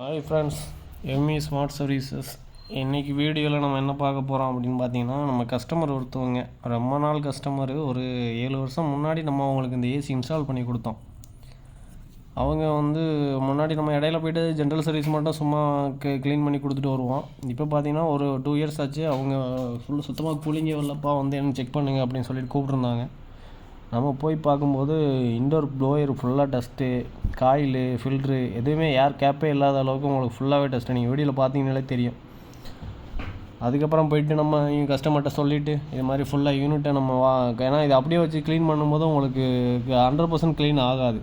Hi friends ME smart services இன்றைக்கி வீடியோவில் நம்ம என்ன பார்க்க போகிறோம் அப்படின்னு பார்த்தீங்கன்னா நம்ம கஸ்டமர் ஒருத்தவங்க ரொம்ப நாள் கஸ்டமரு ஒரு ஏழு வருஷம் முன்னாடி நம்ம அவங்களுக்கு இந்த ஏசி இன்ஸ்டால் பண்ணி கொடுத்தோம். அவங்க வந்து முன்னாடி நம்ம இடையில போயிட்டு ஜென்ரல் சர்வீஸ் மட்டும் சும்மா க்ளீன் பண்ணி கொடுத்துட்டு வருவோம். இப்போ பார்த்தீங்கன்னா ஒரு டூ இயர்ஸ் ஆச்சு. அவங்க ஃபுல் சுத்தமாக கூலிங்கே வரலப்பா வந்து என்ன செக் பண்ணுங்க அப்படின்னு சொல்லிட்டு கூப்பிட்ருந்தாங்க நம்ம போய் பார்க்கும்போது இன்டோர் ப்ளோயர் ஃபுல்லாக டஸ்ட்டு காயிலு ஃபில்ட்ரு எதுவுமே ஏர் கேப்பே இல்லாத அளவுக்கு உங்களுக்கு ஃபுல்லாகவே டஸ்ட்டு நீங்கள் வீடியோவில் பார்த்தீங்கனாலே தெரியும். அதுக்கப்புறம் போயிட்டு நம்ம கஸ்டமர்கிட்ட சொல்லிவிட்டு இது மாதிரி ஃபுல்லாக யூனிட்டை நம்ம வா ஏன்னா இது அப்படியே வச்சு க்ளீன் பண்ணும்போது உங்களுக்கு ஹண்ட்ரட் பர்சன்ட் க்ளீன் ஆகாது.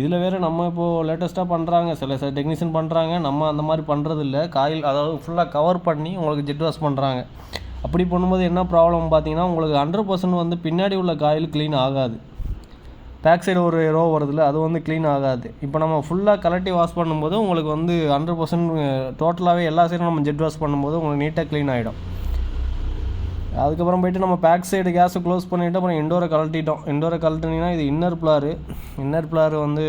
இதில் வேறு நம்ம இப்போது லேட்டஸ்ட்டாக பண்ணுறாங்க சில சில டெக்னீஷியன் பண்ணுறாங்க நம்ம அந்த மாதிரி பண்ணுறதில்ல காயில் அதாவது ஃபுல்லாக கவர் பண்ணி உங்களுக்கு ஜெட் வாஷ் பண்ணுறாங்க அப்படி பண்ணும்போது என்ன ப்ராப்ளம் பார்த்தீங்கன்னா உங்களுக்கு ஹண்ட்ரட் பர்சன்ட் வந்து பின்னாடி உள்ள காயில் க்ளீன் ஆகாது. பேக் சைடு ஒரு ரோ வருதுல்ல அது வந்து க்ளீன் ஆகாது. இப்போ நம்ம ஃபுல்லாக கலட்டி வாஷ் பண்ணும்போது உங்களுக்கு வந்து ஹண்ட்ரட் பர்சன்ட் டோட்டலாகவே எல்லா சைடும் நம்ம ஜெட் வாஷ் பண்ணும்போது உங்களுக்கு நீட்டாக க்ளீன் ஆகிடும் அதுக்கப்புறம் போயிட்டு நம்ம பேக் சைடு கேஸை க்ளோஸ் பண்ணிவிட்டு அப்புறம் இண்டோரை கலட்டிட்டோம் இண்டோரை கலட்டினீங்கன்னா இது இன்னர் பிளாரு இன்னர் பிளார் வந்து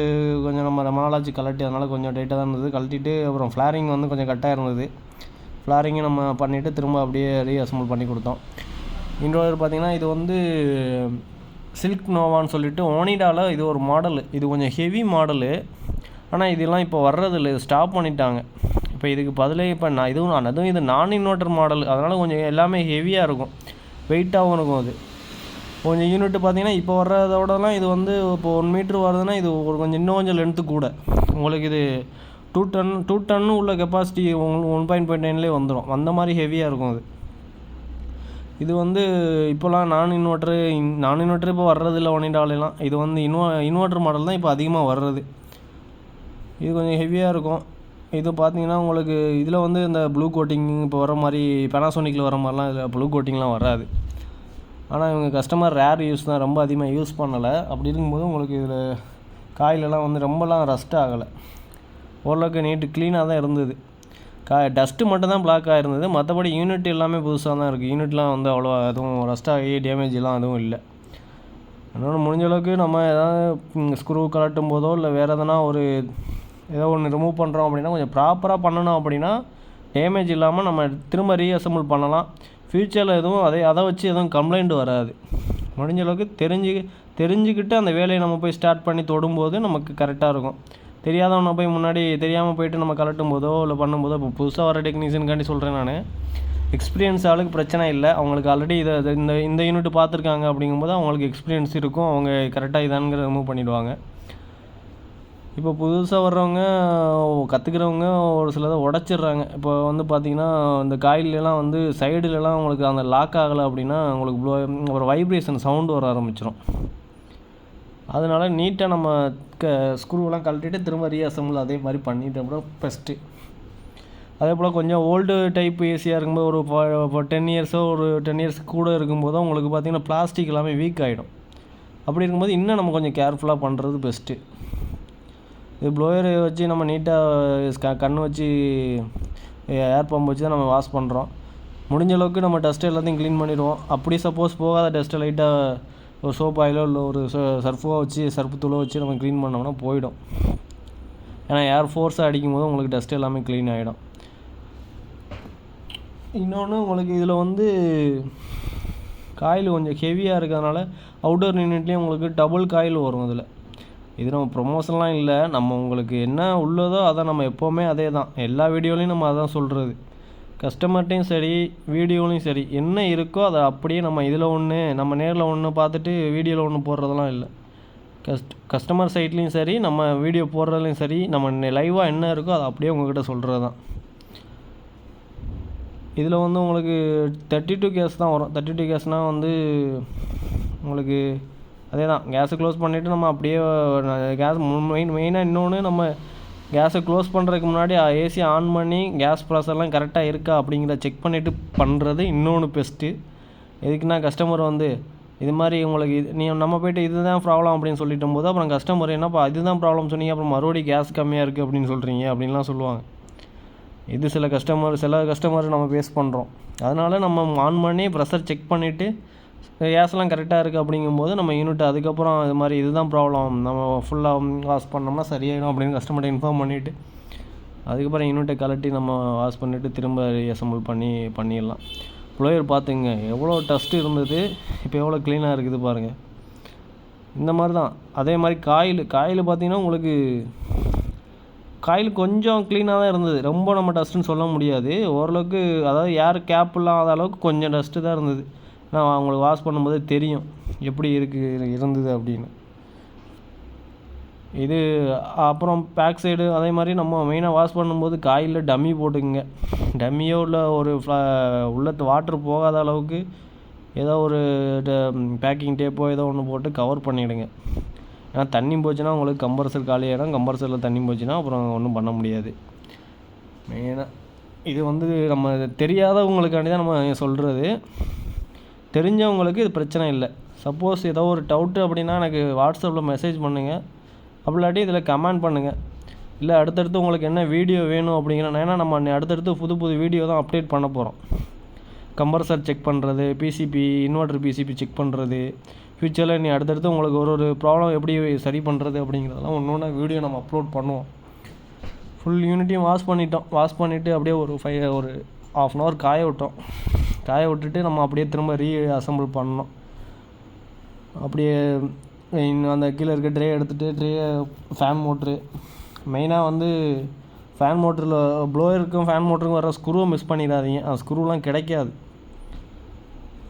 கொஞ்சம் நம்ம ரொம்ப நாளாச்சு கழட்டி அதனால் கொஞ்சம் டைட்டாக தான் இருந்தது. கலட்டிட்டு அப்புறம் ஃப்ளாரிங் வந்து கொஞ்சம் கட்டாக இருந்தது. ஃப்ளாரிங்கும் நம்ம பண்ணிவிட்டு திரும்ப அப்படியே ரீஅசம்பிள் பண்ணி கொடுத்தோம். இன்னொரு பார்த்திங்கன்னா இது வந்து சில்க் நோவான்னு சொல்லிட்டு ஓனிடாவில் இது ஒரு மாடலு இது கொஞ்சம் ஹெவி மாடலு ஆனால் இதெல்லாம் இப்போ வர்றதில்லை. இது ஸ்டாப் பண்ணிட்டாங்க. இப்போ இதுக்கு பதிலே இப்போ நான் இதுவும் நான் அதுவும் இது நான் இன்வெர்டர் மாடல் அதனால் கொஞ்சம் எல்லாமே ஹெவியாக இருக்கும். வெயிட்டாகவும் இருக்கும் அது. கொஞ்சம் யூனிட் பார்த்தீங்கன்னா இப்போ வர்றதோடலாம் இது வந்து இப்போ ஒன் மீட்ரு வருதுன்னா இது ஒரு கொஞ்சம் இன்னும் கொஞ்சம் லென்த்து கூட. உங்களுக்கு இது டூ டன் டூ டன்னு உள்ள கெப்பாசிட்டி உங்களுக்கு ஒன் பாயிண்ட் பாயிண்ட் நைன்லேயே வந்துடும் அந்த மாதிரி ஹெவியாக இருக்கும் அது. இது வந்து இப்போலாம் நான் இன்வெர்ட்ரு நான் இன்வெர்ட்ரு இப்போ வர்றதில்ல ஒனிடாலெலாம் இது வந்து இன்வ இன்வெர்ட்ரு மாடல் தான் இப்போ அதிகமாக வர்றது. இது கொஞ்சம் ஹெவியாக இருக்கும். இது பார்த்தீங்கன்னா உங்களுக்கு இதில் வந்து இந்த ப்ளூ கோட்டிங் இப்போ வர மாதிரி பெனாசோனிக்கில் வர மாதிரிலாம் இதில் ப்ளூ கோட்டிங்லாம் வராது. ஆனால் இவங்க கஸ்டமர் ரேர் யூஸ் தான் ரொம்ப அதிகமாக யூஸ் பண்ணலை. அப்படி இருக்கும்போது உங்களுக்கு இதில் காயிலெல்லாம் வந்து ரொம்பலாம் ரஸ்ட் ஆகலை. ஓரளவுக்கு நீட்டு க்ளீனாக தான் இருந்தது. கா டஸ்ட்டு மட்டும் தான் பிளாக் ஆகிருந்தது மற்றபடி யூனிட் எல்லாமே புதுசாக தான் இருக்குது யூனிட்லாம் வந்து அவ்வளோ எதுவும் ரஸ்ட் ஆகி டேமேஜ்லாம் எதுவும் இல்லை. அதனால் முடிஞ்ச அளவுக்கு நம்ம எதாவது ஸ்க்ரூ கலட்டும் போதோ இல்லை வேறு எதனா ஒரு ஏதோ ஒன்று ரிமூவ் பண்ணுறோம் அப்படின்னா கொஞ்சம் ப்ராப்பராக பண்ணணும் அப்படின்னா டேமேஜ் இல்லாமல் நம்ம திரும்ப ரீஅசம்பிள் பண்ணலாம். ஃப்யூச்சரில் எதுவும் அதே அதை வச்சு எதுவும் கம்ப்ளைண்ட் வராது. முடிஞ்ச அளவுக்கு தெரிஞ்சு தெரிஞ்சுக்கிட்டு அந்த வேலையை நம்ம போய் ஸ்டார்ட் பண்ணி தொடும்போது நமக்கு கரெக்டாக இருக்கும். தெரியாதவனை போய் முன்னாடி தெரியாமல் போயிட்டு நம்ம கலட்டும் போதோ இல்லை பண்ணும்போதோ இப்போ புதுசாக வர டெக்னீஷியனுக்காண்டி சொல்கிறேன் நான். எக்ஸ்பீரியன்ஸ் ஆளுக்கு பிரச்சனை இல்லை. அவங்களுக்கு ஆல்ரெடி இதை இந்த இந்த யூனிட் பார்த்துருக்காங்க அப்படிங்கும்போது அவங்களுக்கு எக்ஸ்பீரியன்ஸ் இருக்கும். அவங்க கரெக்டாக இதானுங்கிற ரிமூவ் பண்ணிவிடுவாங்க இப்போ புதுசாக வர்றவங்க கற்றுக்கிறவங்க ஒரு சிலதை உடச்சிட்றாங்க. இப்போ வந்து பார்த்திங்கன்னா இந்த காயிலெலாம் வந்து சைடுலலாம் உங்களுக்கு அந்த லாக் ஆகலை அப்படின்னா உங்களுக்கு ப்ளோ ஒரு வைப்ரேஷன் சவுண்டு வர ஆரம்பிச்சிடும் அதனால் நீட்டாக நம்ம க ஸ்க்ரூவெல்லாம் கழட்டிட்டு திரும்ப ரீஅசம்பிள் அதே மாதிரி பண்ணிட்டோம்னா பெஸ்ட்டு அதே போல் கொஞ்சம் ஓல்டு டைப் ஏசியாக இருக்கும்போது ஒரு டென் இயர்ஸோ ஒரு டென் இயர்ஸ் கூட இருக்கும்போதோ உங்களுக்கு பார்த்திங்கன்னா பிளாஸ்டிக் எல்லாமே வீக் ஆகிடும் அப்படி இருக்கும்போது இன்னும் நம்ம கொஞ்சம் கேர்ஃபுல்லாக பண்ணுறது பெஸ்ட்டு இது ப்ளோயர் வச்சு நம்ம நீட்டாக கண் வச்சு ஏர் பம்ப் வச்சு தான் நம்ம வாஷ் பண்ணுறோம் முடிஞ்ச அளவுக்கு நம்ம டஸ்ட்டு எல்லாத்தையும் க்ளீன் பண்ணிடுவோம். அப்படி சப்போஸ் போகாத டஸ்ட்டை லைட்டாக ஒரு சோப் ஆயிலோ இல்லை ஒரு சர்ஃபோ வச்சு சர்ப்புத்தூளோ தூளோ வச்சு நம்ம க்ளீன் பண்ணோம்னா போயிடும். ஏன்னா ஏர் ஃபோர்ஸாக அடிக்கும் போது உங்களுக்கு டஸ்ட் எல்லாமே க்ளீன் ஆகிடும் இன்னொன்று உங்களுக்கு இதில் வந்து காயில் கொஞ்சம் ஹெவியாக இருக்கிறதுனால அவுட்டோர் யூனிட்லேயும் உங்களுக்கு டபுள் காயில் வரும் இதில். இது நம்ம ப்ரொமோஷன்லாம் இல்லை. நம்ம உங்களுக்கு என்ன உள்ளதோ அதை நம்ம எப்போவுமே அதே தான் எல்லா வீடியோலையும் நம்ம அதான் சொல்கிறது கஸ்டமர்கிட்டையும் சரி வீடியோலையும் சரி என்ன இருக்கோ அதை அப்படியே நம்ம இதில் ஒன்று நம்ம நேரில் ஒன்று பார்த்துட்டு வீடியோவில் ஒன்று போடுறதெல்லாம் இல்லை. கஸ்ட் கஸ்டமர் சைட்லேயும் சரி நம்ம வீடியோ போடுறதுலையும் சரி நம்ம லைவாக என்ன இருக்கோ அதை அப்படியே உங்கள்கிட்ட சொல்கிறது தான் இதில் வந்து உங்களுக்கு தேர்ட்டி டூ கேஸ் தான் வரும். தேர்ட்டி டூ கேஸ்னால் வந்து உங்களுக்கு அதே தான் கேஸை க்ளோஸ் பண்ணிவிட்டு நம்ம அப்படியே கேஸ் மெயின் மெயினாக இன்னொன்று நம்ம கேஸை க்ளோஸ் பண்ணுறதுக்கு முன்னாடி ஏசி ஆன் பண்ணி கேஸ் ப்ரெஷர்லாம் கரெக்டாக இருக்கா அப்படிங்கிறத செக் பண்ணிவிட்டு பண்ணுறது இன்னொன்று பெஸ்ட்டு எதுக்குன்னா கஸ்டமர் வந்து இது மாதிரி உங்களுக்கு இது நீ நம்ம போய்ட்டு இதுதான் ப்ராப்ளம் அப்படின்னு சொல்லிட்டும் போது அப்புறம் கஸ்டமர் என்னப்பா இதுதான் ப்ராப்ளம் சொன்னீங்க அப்புறம் மறுபடியும் கேஸ் கம்மியாக இருக்குது அப்படின்னு சொல்கிறீங்க அப்படின்லாம் சொல்லுவாங்க. இது சில கஸ்டமர் சில கஸ்டமர் நம்ம ஃபேஸ் பண்ணுறோம் அதனால் நம்ம ஆன் பண்ணி ப்ரெஷர் செக் பண்ணிவிட்டு கேஸ்லாம் கரெக்டாக இருக்குது அப்படிங்கும்போது நம்ம யூனிட் அதுக்கப்புறம் இது மாதிரி இதுதான் ப்ராப்ளம். நம்ம ஃபுல்லாக வாஷ் பண்ணோம்னா சரியாயிடும் அப்படின்னு கஸ்டமர்கிட்ட இன்ஃபார்ம் பண்ணிவிட்டு அதுக்கப்புறம் யூனிட்டை கழட்டி நம்ம வாஷ் பண்ணிவிட்டு திரும்ப ரீஅசம்பிள் பண்ணி பண்ணிடலாம். ப்ளோயர் பார்த்துங்க எவ்வளோ டஸ்ட் இருந்தது இப்போ எவ்வளோ க்ளீனாக இருக்குது பாருங்கள் இந்த மாதிரி தான். அதே மாதிரி காயில் காயில் பார்த்திங்கன்னா உங்களுக்கு காயில் கொஞ்சம் க்ளீனாக தான் இருந்தது. ரொம்ப நம்ம டஸ்ட்டுன்னு சொல்ல முடியாது. ஓரளவுக்கு அதாவது ஏர் கேப் இல்லாத அளவுக்கு கொஞ்சம் டஸ்ட்டு தான் இருந்தது. நான் அவங்களுக்கு வாஷ் பண்ணும்போது தெரியும் எப்படி இருக்குது இருந்தது அப்படின்னு. இது அப்புறம் பேக் சைடு அதே மாதிரி நம்ம மெயினாக வாஷ் பண்ணும்போது காயில் டம்மி போட்டுக்குங்க. டம்மியோ இல்லை ஒரு ஃப்ளா உள்ள வாட்ரு போகாத அளவுக்கு ஏதோ ஒரு பேக்கிங் டேப்போ ஏதோ ஒன்று போட்டு கவர் பண்ணிவிடுங்க ஏன்னா தண்ணி போச்சுன்னா உங்களுக்கு கம்பரசர் காலியாகிடும் கம்பரசரில் தண்ணி போச்சுன்னா அப்புறம் ஒன்றும் பண்ண முடியாது. மெயினாக இது வந்து நம்ம தெரியாதவங்களுக்காண்டி தான் நம்ம சொல்கிறது தெரிஞ்சவங்களுக்கு இது பிரச்சனை இல்லை. சப்போஸ் ஏதோ ஒரு டவுட்டு அப்படின்னா எனக்கு வாட்ஸ்அப்பில் மெசேஜ் பண்ணுங்கள் அப்படி இல்லாட்டி இதில் கமெண்ட் பண்ணுங்கள் இல்லை அடுத்தடுத்து உங்களுக்கு என்ன வீடியோ வேணும் அப்படிங்கிற ஏன்னா நம்ம அடுத்தடுத்து புது புது வீடியோ தான் அப்டேட் பண்ண போகிறோம் கம்பர்சர் செக் பண்ணுறது பிசிபி இன்வெர்டர் பிசிபி செக் பண்ணுறது ஃப்யூச்சரில் நீ அடுத்தடுத்து உங்களுக்கு ஒரு ஒரு ப்ராப்ளம் எப்படி சரி பண்ணுறது அப்படிங்கிறதெல்லாம் ஒன்று ஒன்றா வீடியோ நம்ம அப்லோட் பண்ணுவோம். ஃபுல் யூனிட்டியும் வாஷ் பண்ணிட்டோம். வாஷ் பண்ணிவிட்டு அப்படியே ஒரு ஃபைவ் ஒரு ஆஃப் அன் ஹவர் காய விட்டோம். காய விட்டுட்டு நம்ம அப்படியே திரும்ப ரீ அசம்பிள் பண்ணோம் அப்படியே இன்னும் அந்த கீழே இருக்க ட்ரே எடுத்துகிட்டு ட்ரே ஃபேன் மோட்ரு மெயினாக வந்து ஃபேன் மோட்டரில் ப்ளோயருக்கும் ஃபேன் மோட்டருக்கும் வர ஸ்க்ரூவை மிஸ் பண்ணிடாதீங்க. அந்த ஸ்க்ரூலாம் கிடைக்காது.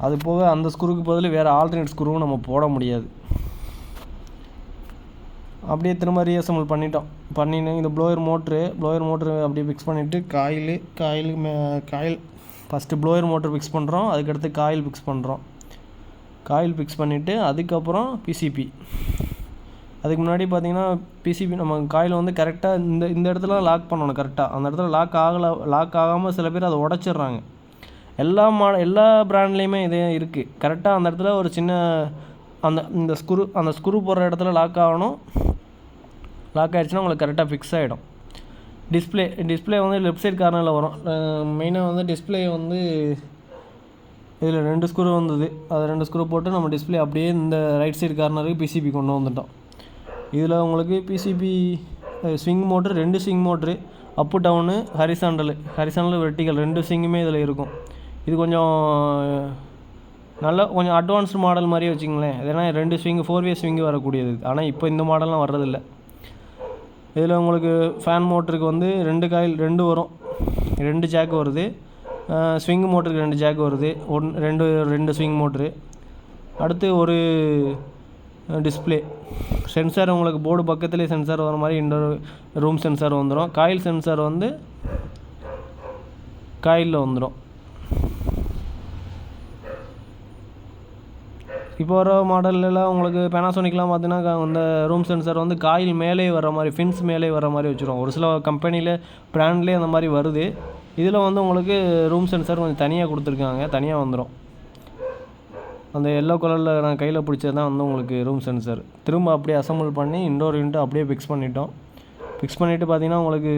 அது போக அந்த ஸ்க்ரூவுக்கு பதில் வேறு ஆல்டர்னேட் ஸ்க்ரூவும் நம்ம போட முடியாது. அப்படியே திரும்ப ரீஅசம்பிள் பண்ணிட்டோம். பண்ணின்னு இந்த ப்ளோயர் மோட்ரு ப்ளோயர் மோட்ரு அப்படியே ஃபிக்ஸ் பண்ணிவிட்டு காயில் காயில் மே coil first blower motor fix பண்ணுறோம் அதுக்கடுத்து காயில் ஃபிக்ஸ் பண்ணுறோம் காயில் ஃபிக்ஸ் பண்ணிவிட்டு அதுக்கப்புறம் பிசிபி அதுக்கு முன்னாடி பார்த்தீங்கன்னா பிசிபி நம்ம காயில் வந்து கரெக்டாக இந்த இந்த இடத்துல லாக் பண்ணணும் கரெக்டாக அந்த இடத்துல லாக் ஆகலை லாக் ஆகாமல் சில பேர் அதை உடச்சிட்றாங்க. எல்லா மா எல்லா ப்ராண்ட்லேயுமே இதே இருக்குது கரெக்டாக அந்த இடத்துல ஒரு சின்ன அந்த இந்த ஸ்க்ரூ அந்த ஸ்க்ரூ போடுற இடத்துல லாக் ஆகணும். லாக் ஆகிடுச்சுன்னா உங்களுக்கு கரெக்டாக ஃபிக்ஸ் ஆகிடும் டிஸ்பிளே டிஸ்பிளே வந்து லெஃப்ட் சைட் கார்னரில் வரும். மெயினாக வந்து டிஸ்பிளே வந்து இதில் ரெண்டு ஸ்க்ரூ வந்தது. அது ரெண்டு ஸ்க்ரூ போட்டு நம்ம டிஸ்பிளே அப்படியே இந்த ரைட் சைடு கார்னருக்கு பிசிபி கொண்டு வந்துட்டோம். இதில் உங்களுக்கு பிசிபி ஸ்விங் மோட்ரு ரெண்டு swing motor up down horizontal horizontal vertical ரெண்டு ஸ்விங்குமே இதில் இருக்கும். இது கொஞ்சம் நல்ல கொஞ்சம் அட்வான்ஸ்டு மாடல் மாதிரியே வச்சுங்களேன் ஏன்னா ரெண்டு ஸ்விங்கு ஃபோர் வே ஸ்விங்கு வரக்கூடியது. ஆனால் இப்போ இந்த மாடல்லாம் வர்றதில்லை. இதில் உங்களுக்கு ஃபேன் மோட்டருக்கு வந்து ரெண்டு காயில் ரெண்டு வரும். ரெண்டு ஜாக் வருது. ஸ்விங் மோட்டருக்கு ரெண்டு ஜாக் வருது. ஒன் ரெண்டு ரெண்டு ஸ்விங் மோட்ரு அடுத்து ஒரு டிஸ்பிளே சென்சார் உங்களுக்கு போர்டு பக்கத்துலேயே சென்சார் வர மாதிரி இண்டோர் ரூம் சென்சார் வந்துடும் காயில் சென்சார் வந்து காயிலில் வந்துடும் இப்போ வர மாடல்லாம் உங்களுக்கு பேனாசோனிக்லாம் பார்த்தீங்கன்னா அந்த ரூம் சென்சார் வந்து காயில் மேலே வர மாதிரி ஃபின்ஸ் மேலே வர மாதிரி வச்சுருவோம் ஒரு சில கம்பெனியில் ப்ராண்ட்லேயே அந்த மாதிரி வருது. இதில் வந்து உங்களுக்கு ரூம் சென்சார் கொஞ்சம் தனியாக கொடுத்துருக்காங்க. தனியாக வந்துடும் அந்த எல்லோ கலரில் நான் கையில் பிடிச்சது தான் வந்து உங்களுக்கு ரூம் சென்சார் திரும்ப அப்படியே அசம்பிள் பண்ணி இன்டோர் யூனிட் அப்படியே ஃபிக்ஸ் பண்ணிட்டோம். ஃபிக்ஸ் பண்ணிவிட்டு பார்த்தீங்கன்னா உங்களுக்கு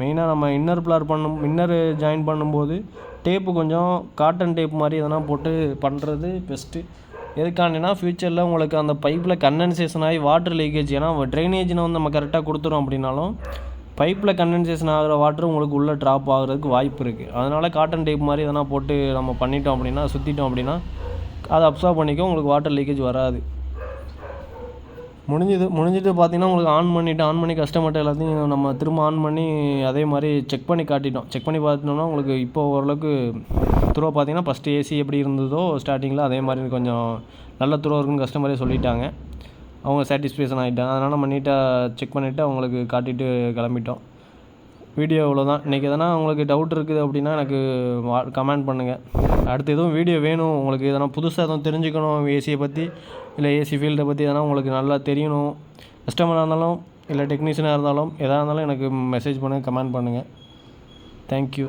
மெயினாக நம்ம இன்னர் பிளார் பண்ணும் இன்னர் ஜாயின் பண்ணும்போது டேப்பு கொஞ்சம் காட்டன் டேப் மாதிரி எதனா போட்டு பண்ணுறது பெஸ்ட்டு எதுக்காண்டினா ஃப்யூச்சரில் உங்களுக்கு அந்த பைப்பில் கண்டென்சேஷன் ஆகி வாட்டர் லீக்கேஜ் ஏன்னா ட்ரைனேஜினை வந்து நம்ம கரெக்டாக கொடுத்துறோம் அப்படின்னாலும் பைப்பில் கண்டென்சேஷன் ஆகிற வாட்டர் உங்களுக்கு உள்ளே ட்ராப் ஆகுறதுக்கு வாய்ப்பு இருக்குது அதனால் காட்டன் டைப் மாதிரி எதனா போட்டு நம்ம பண்ணிட்டோம் அப்படின்னா சுற்றிட்டோம் அப்படின்னா அதை அப்சர்வ் பண்ணிக்க உங்களுக்கு வாட்டர் லீக்கேஜ் வராது. முடிஞ்சது முடிஞ்சிட்டு பார்த்தீங்கன்னா உங்களுக்கு ஆன் பண்ணிவிட்டு ஆன் பண்ணி கஸ்டமர்கிட்ட எல்லாத்தையும் நம்ம திரும்ப ஆன் பண்ணி அதே மாதிரி செக் பண்ணி காட்டிட்டோம். செக் பண்ணி பார்த்துட்டோம்னா உங்களுக்கு இப்போ ஓரளவுக்கு த்ரோ பார்த்தீங்கன்னா ஃபஸ்ட்டு ஏசி எப்படி இருந்ததோ ஸ்டார்டிங்கில் அதே மாதிரி கொஞ்சம் நல்ல த்ரோ இருக்குன்னு கஸ்டமரே சொல்லிட்டாங்க. அவங்க சாட்டிஸ்ஃபேக்ஷன் ஆகிட்டாங்க அதனால் நம்ம நீட்டாக செக் பண்ணிவிட்டு அவங்களுக்கு காட்டிட்டு கிளம்பிட்டோம். வீடியோ இவ்வளோதான் இன்றைக்கி எதனா உங்களுக்கு டவுட் இருக்குது அப்படின்னா எனக்கு கமெண்ட் பண்ணுங்கள் அடுத்து எதுவும் வீடியோ வேணும் உங்களுக்கு எதனா புதுசாக எதுவும் தெரிஞ்சுக்கணும் ஏசியை பற்றி இல்லை ஏசி ஃபீல்டை பற்றி எதனா உங்களுக்கு நல்லா தெரியணும். கஸ்டமராக இருந்தாலும் இல்லை டெக்னீஷியனாக இருந்தாலும் எதாக இருந்தாலும் எனக்கு மெசேஜ் பண்ணுங்கள் கமெண்ட் பண்ணுங்கள் தேங்க்யூ